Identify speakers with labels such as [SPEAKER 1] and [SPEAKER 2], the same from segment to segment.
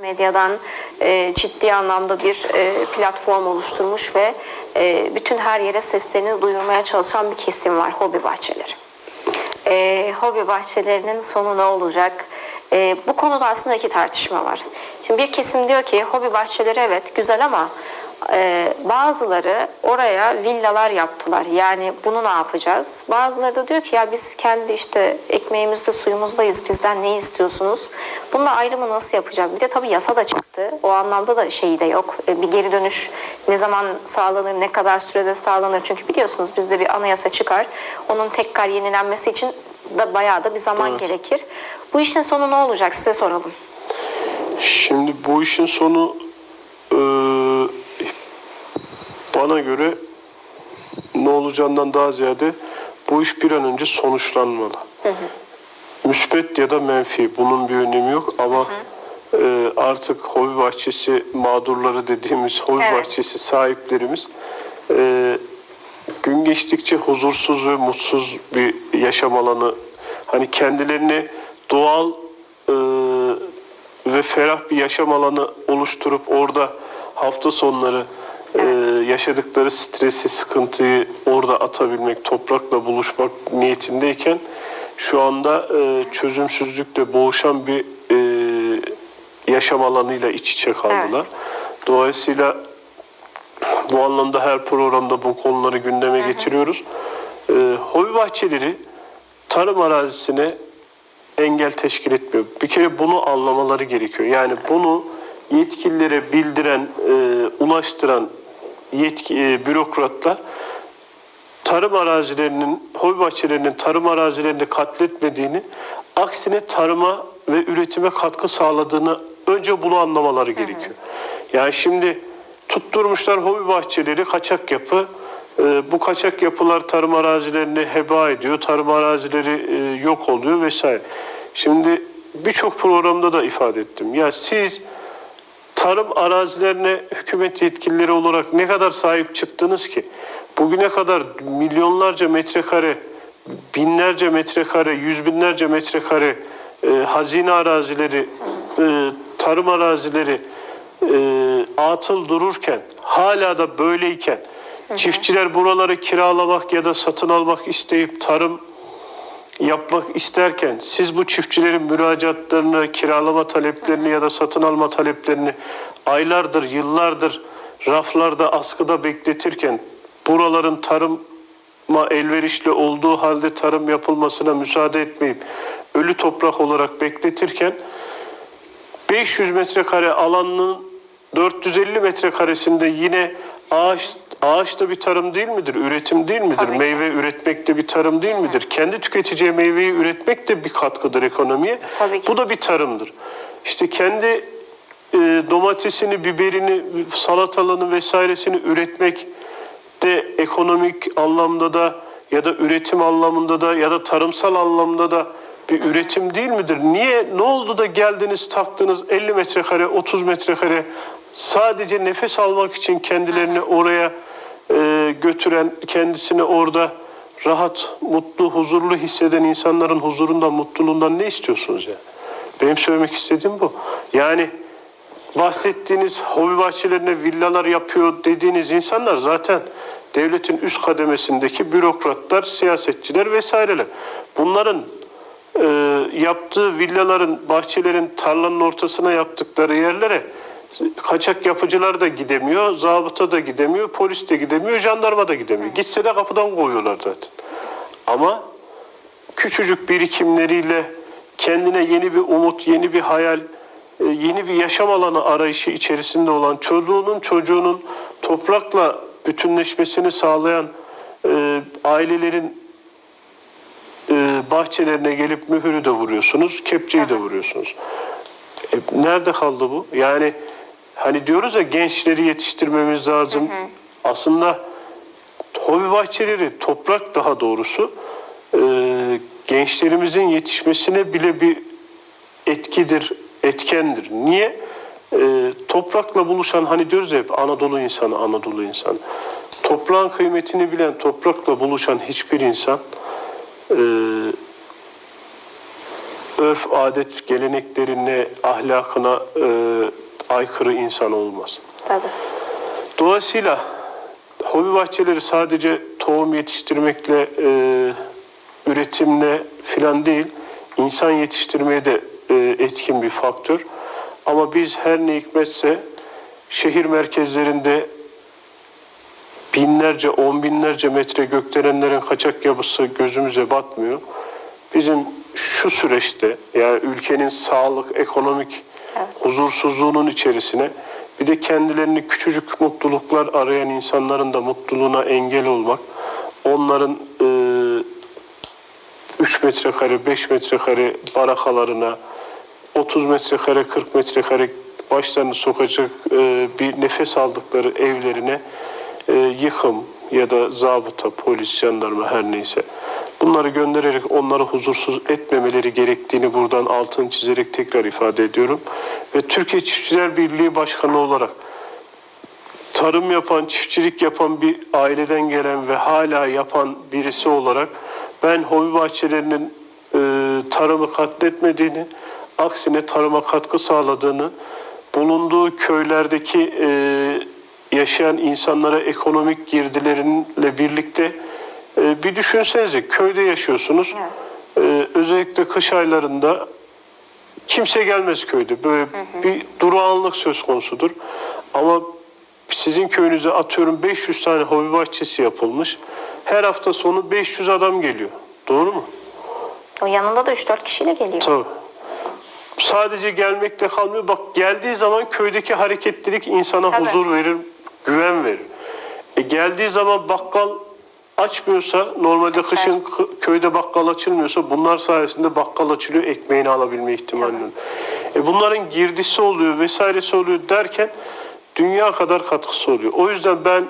[SPEAKER 1] medyadan e, ciddi anlamda bir e, platform oluşturmuş ve e, bütün her yere seslerini duyurmaya çalışan bir kesim var hobi bahçeleri. E, hobi bahçelerinin sonu ne olacak? E, bu konuda aslında iki tartışma var. Şimdi bir kesim diyor ki hobi bahçeleri evet güzel ama e, bazıları oraya villalar yaptılar. Yani bunu ne yapacağız? Bazıları da diyor ki ya biz kendi işte ekmeğimizde suyumuzdayız. Bizden ne istiyorsunuz? Bunun ayrımı nasıl yapacağız? Bir de tabii yasa da çıktı. O anlamda da şeyi de yok. E, bir geri dönüş ne zaman sağlanır, ne kadar sürede sağlanır? Çünkü biliyorsunuz bizde bir anayasa çıkar. Onun tekrar yenilenmesi için da bayağı da bir zaman
[SPEAKER 2] Evet.
[SPEAKER 1] gerekir. Bu işin sonu ne olacak size soralım.
[SPEAKER 2] Şimdi bu işin sonu bana göre ne olacağından daha ziyade bu iş bir an önce sonuçlanmalı. Müspet ya da menfi bunun bir önemi yok ama eee, artık hobi bahçesi mağdurları dediğimiz hobi
[SPEAKER 1] Evet.
[SPEAKER 2] bahçesi sahiplerimiz eee, gün geçtikçe huzursuz ve mutsuz bir yaşam alanı hani kendilerini doğal eee, ve ferah bir yaşam alanı oluşturup orada hafta sonları yaşadıkları stresi, sıkıntıyı orada atabilmek, toprakla buluşmak niyetindeyken şu anda eee, çözümsüzlükle boğuşan bir eee, yaşam alanıyla iç içe kaldılar.
[SPEAKER 1] Evet.
[SPEAKER 2] Dolayısıyla bu anlamda her programda bu konuları gündeme getiriyoruz. Ee, hobi bahçeleri tarım arazisine engel teşkil etmiyor. Bir kere bunu anlamaları gerekiyor. Yani bunu yetkililere bildiren, e, ulaştıran yetki, e, bürokratlar tarım arazilerinin, hobi bahçelerinin tarım arazilerini katletmediğini, aksine tarıma ve üretime katkı sağladığını önce bunu anlamaları gerekiyor. Yani şimdi tutturmuşlar hobi bahçeleri kaçak yapı. Ee, bu kaçak yapılar tarım arazilerini heba ediyor, tarım arazileri e, yok oluyor vesaire. Şimdi birçok programda da ifade ettim. Ya siz tarım arazilerine hükümet yetkilileri olarak ne kadar sahip çıktınız ki? Bugüne kadar milyonlarca metrekare, binlerce metrekare, yüz binlerce metrekare e, hazine arazileri, e, tarım arazileri e, atıl dururken, hala da böyleyken, çiftçiler buraları kiralamak ya da satın almak isteyip tarım yapmak isterken siz bu çiftçilerin müracaatlarını, kiralama taleplerini ya da satın alma taleplerini aylardır, yıllardır raflarda, askıda bekletirken buraların tarıma elverişli olduğu halde tarım yapılmasına müsaade etmeyip ölü toprak olarak bekletirken 500 metrekare alanının 450 metrekaresinde yine ağaç ağaç da bir tarım değil midir? Üretim değil midir?
[SPEAKER 1] Tabii.
[SPEAKER 2] Meyve üretmek de bir tarım değil midir? Kendi tüketeceği meyveyi üretmek de bir katkıdır ekonomiye.
[SPEAKER 1] Tabii ki.
[SPEAKER 2] Bu da bir tarımdır. İşte kendi e, domatesini, biberini, salatalığını vesairesini üretmek de ekonomik anlamda da ya da üretim anlamında da ya da tarımsal anlamda da bir üretim değil midir? Niye ne oldu da geldiniz taktınız 50 metrekare 30 metrekare sadece nefes almak için kendilerini oraya e, götüren kendisini orada rahat, mutlu, huzurlu hisseden insanların huzurundan, mutluluğundan ne istiyorsunuz ya? Benim söylemek istediğim bu. Yani bahsettiğiniz hobi bahçelerine villalar yapıyor dediğiniz insanlar zaten devletin üst kademesindeki bürokratlar, siyasetçiler vesaireler. Bunların e, yaptığı villaların, bahçelerin tarlanın ortasına yaptıkları yerlere kaçak yapıcılar da gidemiyor, zabıta da gidemiyor, polis de gidemiyor, jandarma da gidemiyor. Gitse de kapıdan koyuyorlar zaten. Ama küçücük birikimleriyle kendine yeni bir umut, yeni bir hayal, e, yeni bir yaşam alanı arayışı içerisinde olan çocuğunun çocuğunun toprakla bütünleşmesini sağlayan e, ailelerin e, bahçelerine gelip mühürü de vuruyorsunuz, kepçeyi de vuruyorsunuz. E, nerede kaldı bu? Yani hani diyoruz ya gençleri yetiştirmemiz lazım. Aslında hobi bahçeleri, toprak daha doğrusu e, gençlerimizin yetişmesine bile bir etkidir, etkendir. Niye? E, toprakla buluşan hani diyoruz ya hep Anadolu insanı, Anadolu insanı. Toprağın kıymetini bilen, toprakla buluşan hiçbir insan e, örf, adet, geleneklerine, ahlakına e, aykırı insan olmaz.
[SPEAKER 1] Tabii.
[SPEAKER 2] Dolayısıyla hobi bahçeleri sadece tohum yetiştirmekle, e, üretimle filan değil, insan yetiştirmeye de e, etkin bir faktör. Ama biz her ne hikmetse şehir merkezlerinde binlerce, on binlerce metre gökdelenlerin kaçak yapısı gözümüze batmıyor. Bizim şu süreçte yani ülkenin sağlık, ekonomik huzursuzluğunun içerisine bir de kendilerini küçücük mutluluklar arayan insanların da mutluluğuna engel olmak, onların e, 3 metrekare, 5 metrekare barakalarına, 30 metrekare, 40 metrekare başlarını sokacak e, bir nefes aldıkları evlerine e, yıkım ya da zabıta, polis, jandarma her neyse bunları göndererek onları huzursuz etmemeleri gerektiğini buradan altını çizerek tekrar ifade ediyorum. Ve Türkiye Çiftçiler Birliği Başkanı olarak tarım yapan, çiftçilik yapan bir aileden gelen ve hala yapan birisi olarak ben hobi bahçelerinin e, tarımı katletmediğini, aksine tarıma katkı sağladığını, bulunduğu köylerdeki e, yaşayan insanlara ekonomik girdilerinle birlikte e, bir düşünsenize köyde yaşıyorsunuz. E, özellikle kış aylarında kimse gelmez köyde. Böyle bir durağanlık söz konusudur. Ama sizin köyünüze atıyorum 500 tane hobi bahçesi yapılmış. Her hafta sonu 500 adam geliyor. Doğru mu?
[SPEAKER 1] O yanında da 3-4 kişiyle geliyor.
[SPEAKER 2] Tabii. Sadece gelmekle kalmıyor. Bak geldiği zaman köydeki hareketlilik insana
[SPEAKER 1] Tabii.
[SPEAKER 2] huzur verir, güven verir. E geldiği zaman bakkal açmıyorsa, normalde kışın k- köyde bakkal açılmıyorsa bunlar sayesinde bakkal açılıyor, ekmeğini alabilme ihtimalini. E bunların girdisi oluyor, vesairesi oluyor derken dünya kadar katkısı oluyor. O yüzden ben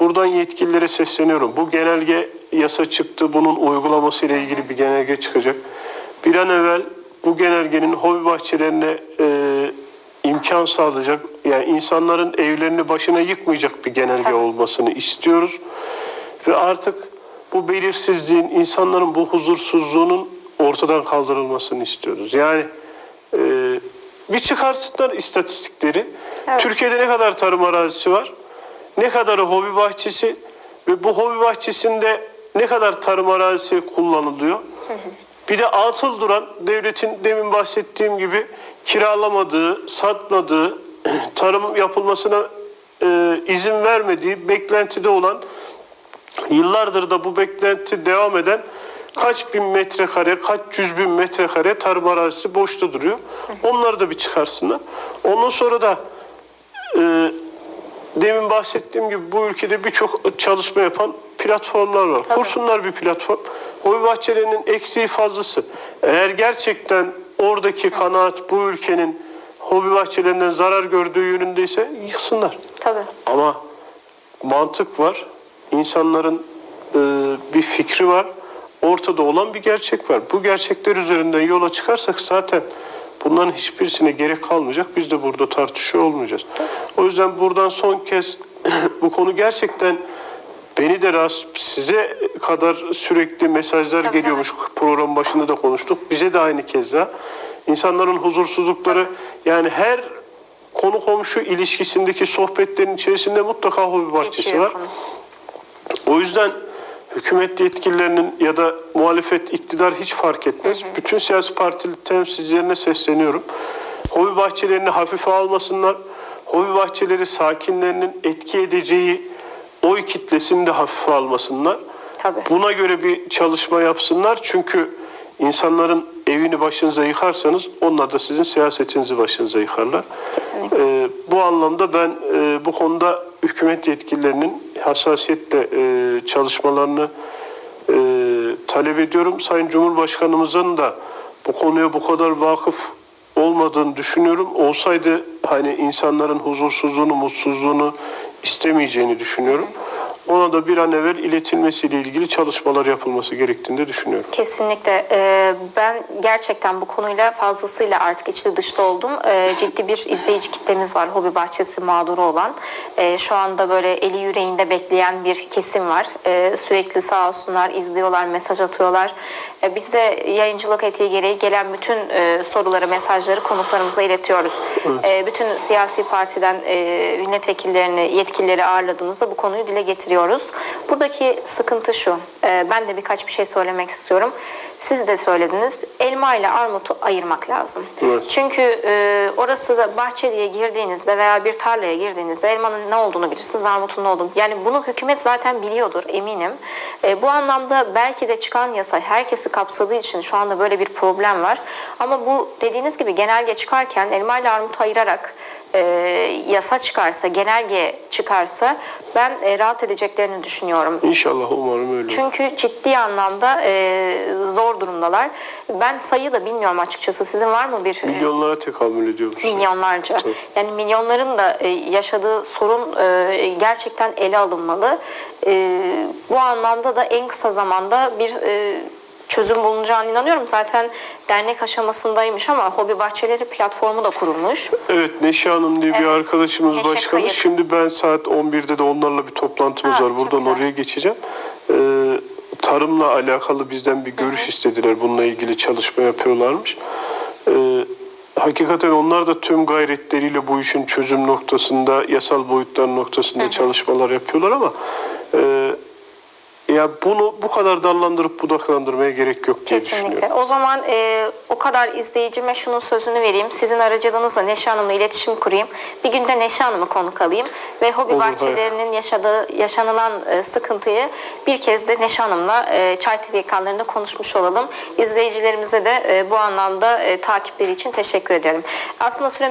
[SPEAKER 2] buradan yetkililere sesleniyorum. Bu genelge yasa çıktı, bunun uygulaması ile ilgili bir genelge çıkacak. Bir an evvel bu genelgenin hobi bahçelerine e, imkan sağlayacak, yani insanların evlerini başına yıkmayacak bir genelge olmasını istiyoruz. Ve artık bu belirsizliğin, insanların bu huzursuzluğunun ortadan kaldırılmasını istiyoruz. Yani e, bir çıkarsınlar istatistikleri.
[SPEAKER 1] Evet.
[SPEAKER 2] Türkiye'de ne kadar tarım arazisi var? Ne kadarı hobi bahçesi? Ve bu hobi bahçesinde ne kadar tarım arazisi kullanılıyor? Bir de atıl duran devletin demin bahsettiğim gibi kiralamadığı, satmadığı, tarım yapılmasına e, izin vermediği, beklentide olan Yıllardır da bu beklenti devam eden kaç bin metrekare, kaç yüz bin metrekare tarım arazisi boşta duruyor. Onları da bir çıkarsınlar. Ondan sonra da e, demin bahsettiğim gibi bu ülkede birçok çalışma yapan platformlar var. Kursunlar bir platform. Hobi bahçelerinin eksiği fazlası. Eğer gerçekten oradaki kanaat bu ülkenin hobi bahçelerinden zarar gördüğü yönündeyse yıksınlar.
[SPEAKER 1] Tabii.
[SPEAKER 2] Ama mantık var. İnsanların e, bir fikri var. Ortada olan bir gerçek var. Bu gerçekler üzerinden yola çıkarsak zaten bunların hiçbirisine gerek kalmayacak. Biz de burada tartışıyor olmayacağız. O yüzden buradan son kez bu konu gerçekten beni de rahatsız, size kadar sürekli mesajlar
[SPEAKER 1] Tabii,
[SPEAKER 2] geliyormuş. Program başında da konuştuk. Bize de aynı keza. İnsanların huzursuzlukları yani her konu komşu ilişkisindeki sohbetlerin içerisinde mutlaka hobi bahçesi
[SPEAKER 1] Geçiyor
[SPEAKER 2] var.
[SPEAKER 1] konu.
[SPEAKER 2] O yüzden hükümet yetkililerinin ya da muhalefet iktidar hiç fark etmez. Bütün siyasi parti temsilcilerine sesleniyorum. Hobi bahçelerini hafife almasınlar. Hobi bahçeleri sakinlerinin etki edeceği oy kitlesini de hafife almasınlar.
[SPEAKER 1] Tabii.
[SPEAKER 2] Buna göre bir çalışma yapsınlar. Çünkü insanların evini başınıza yıkarsanız onlar da sizin siyasetinizi başınıza yıkarlar.
[SPEAKER 1] Kesinlikle.
[SPEAKER 2] Ee, bu anlamda ben e, bu konuda hükümet yetkililerinin hassasiyetle e, çalışmalarını e, talep ediyorum. Sayın Cumhurbaşkanımızın da bu konuya bu kadar vakıf olmadığını düşünüyorum. Olsaydı hani insanların huzursuzluğunu, mutsuzluğunu istemeyeceğini düşünüyorum. Ona da bir an evvel iletilmesiyle ilgili çalışmalar yapılması gerektiğini de düşünüyorum.
[SPEAKER 1] Kesinlikle. Ee, ben gerçekten bu konuyla fazlasıyla artık içli dışta oldum. Ee, ciddi bir izleyici kitlemiz var. Hobi bahçesi mağduru olan. Ee, şu anda böyle eli yüreğinde bekleyen bir kesim var. Sürekli sağ olsunlar izliyorlar, mesaj atıyorlar. Ee, biz de yayıncılık etiği gereği gelen bütün e, soruları, mesajları konuklarımıza iletiyoruz. Ee, bütün siyasi partiden e, milletvekillerini, yetkilileri ağırladığımızda bu konuyu dile getiriyoruz. Buradaki sıkıntı şu. e, ben de birkaç bir şey söylemek istiyorum. Siz de söylediniz. Elma ile armutu ayırmak lazım.
[SPEAKER 2] Evet.
[SPEAKER 1] Çünkü e, orası da bahçeliye girdiğinizde veya bir tarlaya girdiğinizde elmanın ne olduğunu bilirsiniz, armutun ne olduğunu. Yani bunu hükümet zaten biliyordur eminim. E, bu anlamda belki de çıkan yasa herkesi kapsadığı için şu anda böyle bir problem var. Ama bu dediğiniz gibi genelge çıkarken elma ile armutu ayırarak e, yasa çıkarsa, genelge çıkarsa ben e, rahat edeceklerini düşünüyorum.
[SPEAKER 2] İnşallah umarım öyle.
[SPEAKER 1] Çünkü ciddi anlamda e, zor durumdalar. Ben sayı da bilmiyorum açıkçası. Sizin var mı bir e,
[SPEAKER 2] Milyonlara tekamül ediyormuş.
[SPEAKER 1] milyonlarca?
[SPEAKER 2] Tabii.
[SPEAKER 1] Yani milyonların da e, yaşadığı sorun e, gerçekten ele alınmalı. E, bu anlamda da en kısa zamanda bir e, çözüm bulunacağına inanıyorum. Zaten dernek aşamasındaymış ama hobi bahçeleri platformu da kurulmuş.
[SPEAKER 2] Evet Neşe Hanım diye bir
[SPEAKER 1] Evet,
[SPEAKER 2] arkadaşımız
[SPEAKER 1] Neşe
[SPEAKER 2] başkanı. Şimdi ben saat 11'de de onlarla bir toplantımız
[SPEAKER 1] Ha,
[SPEAKER 2] var.
[SPEAKER 1] çok
[SPEAKER 2] Buradan
[SPEAKER 1] güzel.
[SPEAKER 2] oraya geçeceğim. Ee, tarımla alakalı bizden bir görüş istediler. Bununla ilgili çalışma yapıyorlarmış. Ee, hakikaten onlar da tüm gayretleriyle bu işin çözüm noktasında, yasal boyutlar noktasında çalışmalar yapıyorlar ama e, ya bunu bu kadar dallandırıp budaklandırmaya gerek yok diye düşünüyorum.
[SPEAKER 1] Kesinlikle. O zaman e, o kadar izleyicime şunun sözünü vereyim. Sizin aracılığınızla Neşe Hanım'la iletişim kurayım. Bir günde Neşe Hanım'ı konuk alayım. Ve hobi
[SPEAKER 2] Olur,
[SPEAKER 1] bahçelerinin yaşadığı, yaşanılan e, sıkıntıyı bir kez de Neşe Hanım'la e, Çay TV ekranlarında konuşmuş olalım. İzleyicilerimize de e, bu anlamda e, takipleri için teşekkür ederim. Aslında süre